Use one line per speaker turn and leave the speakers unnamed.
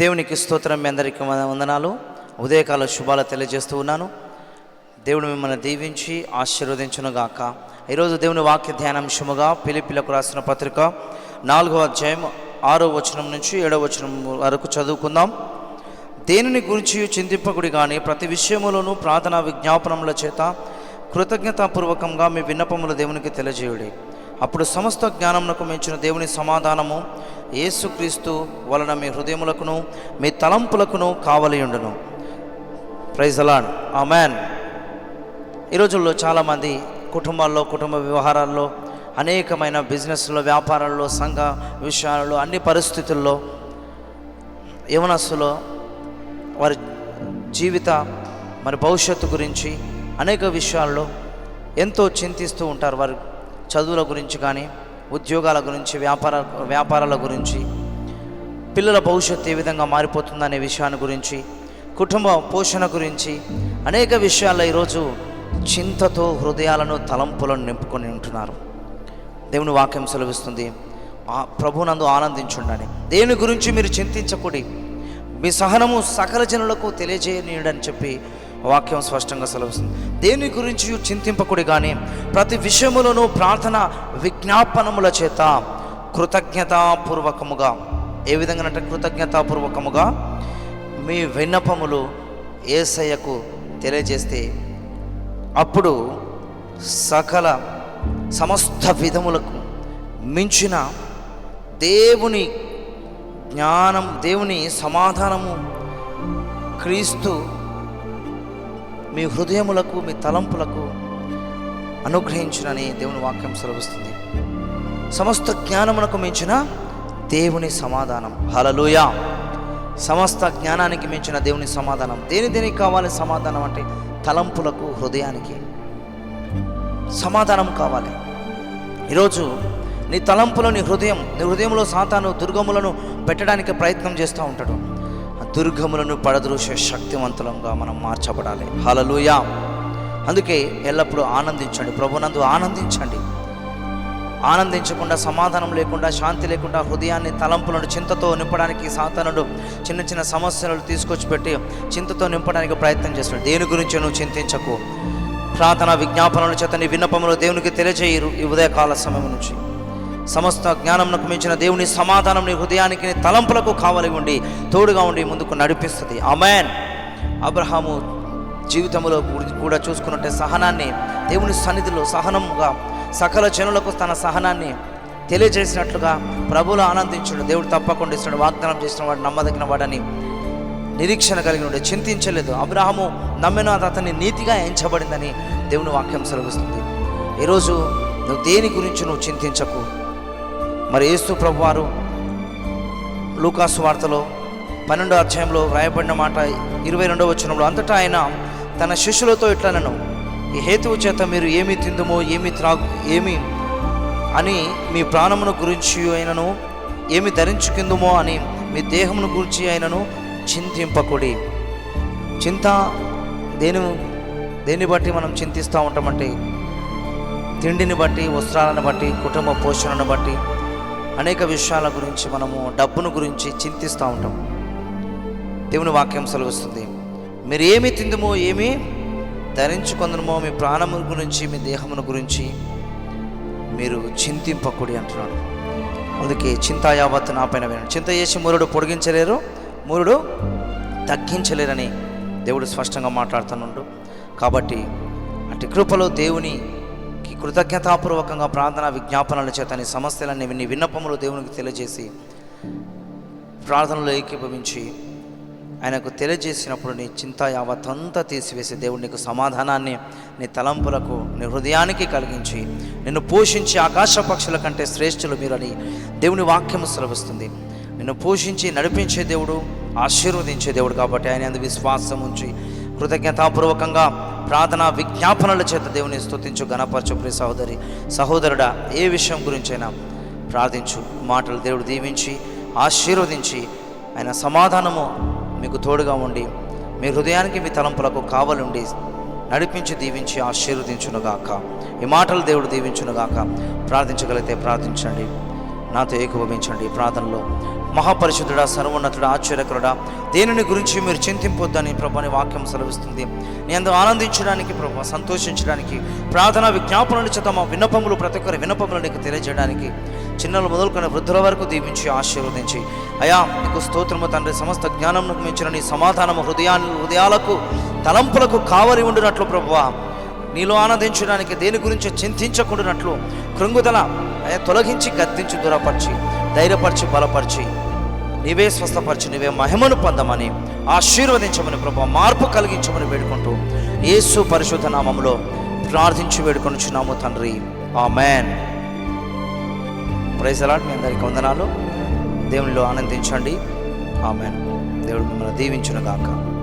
దేవునికి స్తోత్రం మీ అందరికీ వందనాలు. ఉదయకాల శుభాలు తెలియజేస్తూ ఉన్నాను. దేవుడు మిమ్మల్ని దీవించి ఆశీర్వదించునుగాక ఈరోజు దేవుని వాక్య ధ్యానాంశముగా పిలిపిలకు రాసిన పత్రిక నాలుగో అధ్యాయం ఆరో వచనం నుంచి ఏడో వచనం వరకు చదువుకుందాం. దేనిని గురించి చింతింపకుడి కానీ ప్రతి విషయములోనూ ప్రార్థనా విజ్ఞాపనముల చేత కృతజ్ఞతాపూర్వకంగా మీ విన్నపములు దేవునికి తెలియజేయుడి. అప్పుడు సమస్త జ్ఞానమునకు మించిన దేవుని సమాధానము యేసుక్రీస్తు వలన మీ హృదయములకును మీ తలంపులకును కావలియుండును. ప్రైజ్ అలాన్ మ్యాన్ ఈ రోజుల్లో చాలామంది కుటుంబాల్లో కుటుంబ వ్యవహారాల్లో అనేకమైన బిజినెస్లో వ్యాపారాల్లో సంఘ విషయాలలో అన్ని పరిస్థితుల్లో యవనస్సులో వారి జీవిత మరి భవిష్యత్తు గురించి అనేక విషయాల్లో ఎంతో చింతిస్తూ ఉంటారు వారి. చదువుల గురించి కానీ ఉద్యోగాల గురించి వ్యాపార వ్యాపారాల గురించి పిల్లల భవిష్యత్తు ఏ విధంగా మారిపోతుందనే విషయాన్ని గురించి కుటుంబ పోషణ గురించి అనేక విషయాల్లో ఈరోజు చింతతో హృదయాలను తలంపులను నింపుకొని ఉంటున్నారు. దేవుని వాక్యం సెలవిస్తుంది. ఆ ప్రభునందు ఆనందించుండని. దేని గురించి మీరు చింతించకూడి మీ సహనము సకల జనులకు తెలియజేయనీయడని చెప్పి వాక్యం స్పష్టంగా సెలవుస్తుంది. దేని గురించి చింతింపకుడి కానీ ప్రతి విషయములోనూ ప్రార్థన విజ్ఞాపనముల చేత కృతజ్ఞతాపూర్వకముగా ఏ విధంగా అంటే కృతజ్ఞతాపూర్వకముగా మీ విన్నపములు ఏసయ్యకు తెలియజేస్తే అప్పుడు సకల సమస్త విధములకు మించిన దేవుని జ్ఞానం దేవుని సమాధానము క్రీస్తు మీ హృదయములకు మీ తలంపులకు అనుగ్రహించునని దేవుని వాక్యం సెలవిస్తుంది. సమస్త జ్ఞానమునకు మించిన దేవుని సమాధానం. హలలుయా సమస్త జ్ఞానానికి మించిన దేవుని సమాధానం. దేని దేనికి కావాలి సమాధానం అంటే తలంపులకు హృదయానికి. సమాధానం కావాలి. ఈరోజు నీ తలంపులో నీ హృదయం నీ హృదయంలో సాతాను దుర్గములను పెట్టడానికి ప్రయత్నం చేస్తూ ఉంటాడు. దుర్గములను పడద్రోసే శక్తివంతులంగా మనం మార్చబడాలి. హలలుయా అందుకే ఎల్లప్పుడూ ఆనందించండి. ప్రభునందు ఆనందించండి. ఆనందించకుండా సమాధానం లేకుండా శాంతి లేకుండా హృదయాన్ని తలంపులను చింతతో నింపడానికి సాతానుడు చిన్న చిన్న సమస్యలను తీసుకొచ్చి పెట్టి చింతతో నింపడానికి ప్రయత్నం చేస్తున్నాడు. దేని గురించి నువ్వు చింతించకు. ప్రార్థన విజ్ఞాపనల చేత నీ విన్నపములు దేవునికి తెలియజేయరు ఈ ఉదయకాల సమయం నుంచి. సమస్త జ్ఞానంకు మించిన దేవుని సమాధానం నీ హృదయానికి నీ తలంపులకు కావలి ఉండి తోడుగా ఉండి ముందుకు నడిపిస్తుంది. అమెన్ అబ్రహాము జీవితంలో కూడా చూసుకున్నట్టే సహనాన్ని దేవుని సన్నిధిలో సహనముగా సకల జనులకు తన సహనాన్ని తెలియజేసినట్లుగా ప్రభులు ఆనందించుడు. దేవుడు తప్పకుండా ఇస్తున్నాడు వాగ్దానం చేసిన వాడు నమ్మదగిన వాడని నిరీక్షణ కలిగి ఉండే చింతించలేదు. అబ్రహాము నమ్మిన అతన్ని నీతిగా ఎంచబడిందని దేవుని వాక్యం సెలవుస్తుంది. ఈరోజు నువ్వు దేని గురించి నువ్వు చింతించకు? మరి యేసు ప్రభు వారు లూకాసు వార్తలో పన్నెండో అధ్యాయంలో వ్రాయబడిన మాట ఇరవై రెండవ వచనంలో అంతటా ఆయన తన శిష్యులతో ఇట్లనను ఈ హేతువు చేత మీరు ఏమి తిందుమో ఏమి త్రాగు ఏమి అని మీ ప్రాణమును గురించి అయినను ఏమి ధరించుకుందుమో అని మీ దేహమును గురించి అయినను చింతింపకుడి. చింత దేని దేన్ని బట్టి మనం చింతిస్తూ ఉంటామంటే తిండిని బట్టి వస్త్రాలను బట్టి కుటుంబ పోషణను బట్టి అనేక విషయాల గురించి మనము డబ్బును గురించి చింతిస్తూ ఉంటాం. దేవుని వాక్యం సెలవుస్తుంది. మీరు ఏమి తిందుమో ఏమి ధరించుకుందమో మీ ప్రాణము గురించి మీ దేహమును గురించి మీరు చింతింపకుడి అంటున్నాడు. అందుకే చింత యావత్తు నా పైన వినండి చింత చేసి మూరుడు పొడిగించలేరు మూరుడు తగ్గించలేరని దేవుడు స్పష్టంగా మాట్లాడుతున్నాడు కాబట్టి అటు కృపలో దేవుని కృతజ్ఞతాపూర్వకంగా ప్రార్థన విజ్ఞాపనల చేత నీ సమస్యలన్నీ నీ విన్నపములు దేవునికి తెలియజేసి ప్రార్థనలో ఏకీభవించి ఆయనకు తెలియజేసినప్పుడు నీ చింత యావత్తంతా తీసివేసి దేవుడు నీకు సమాధానాన్ని నీ తలంపులకు నీ హృదయానికి కలిగించి నిన్ను పోషించి ఆకాశ పక్షుల కంటే శ్రేష్ఠులు మీరని దేవుని వాక్యం సెలవిస్తుంది. నిన్ను పోషించి నడిపించే దేవుడు ఆశీర్వదించే దేవుడు కాబట్టి ఆయన అందు విశ్వాసం ఉంచి కృతజ్ఞతాపూర్వకంగా ప్రార్థన విజ్ఞాపనల చేత దేవుని స్థుతించు గణపరచు ప్రియ సహోదరి సహోదరుడా ఏ విషయం గురించైనా ప్రార్థించు. మాటలు దేవుడు దీవించి ఆశీర్వదించి ఆయన సమాధానము మీకు తోడుగా ఉండి మీ హృదయానికి మీ తలంపులకు కావలుండి నడిపించి దీవించి ఆశీర్వదించునుగాక. ఈ మాటలు దేవుడు దీవించునుగాక. ప్రార్థించగలిగితే ప్రార్థించండి. నాతో ఏకీభవించండి. ఈ ప్రార్థనలో మహాపరిశుద్ధుడా సర్వోన్నతుడా ఆశ్చర్యకరుడా దేనిని గురించి మీరు చింతింపొద్దని ప్రభాని వాక్యం సెలవిస్తుంది. నేను ఆనందించడానికి ప్రభా సంతోషించడానికి ప్రార్థన విజ్ఞాపనల చేత మా విన్నపములు ప్రతి ఒక్కరి విన్నపములు నీకు తెలియజేయడానికి చిన్నలు మొదలుకొని వృద్ధుల వరకు దీవించి ఆశీర్వదించి. అయా నీకు స్తోత్రము తండ్రి సమస్త జ్ఞానం మించిన నీ సమాధానము హృదయాన్ని హృదయాలకు తలంపులకు కావలి ఉండినట్లు ప్రభువా. నీలో ఆనందించడానికి దేని గురించి చింతించకుండానట్లు కృంగుదల తొలగించి గద్దించి దూరపరిచి ధైర్యపరిచి బలపరిచి నీవే స్వస్థపరిచి నీవే మహిమను పొందమని ఆశీర్వదించమని ప్రభా మార్పు కలిగించమని వేడుకుంటూ యేసు పరిశుద్ధ నామంలో ప్రార్థించి వేడుకొనుచున్నాము తండ్రి. ఆ ప్రైజ్ అలాట్ మీ అందరికీ వందనాలు. దేవునిలో ఆనందించండి. ఆమెన్. దేవుడు మిమ్మల్ని దీవించునుగాక. గాక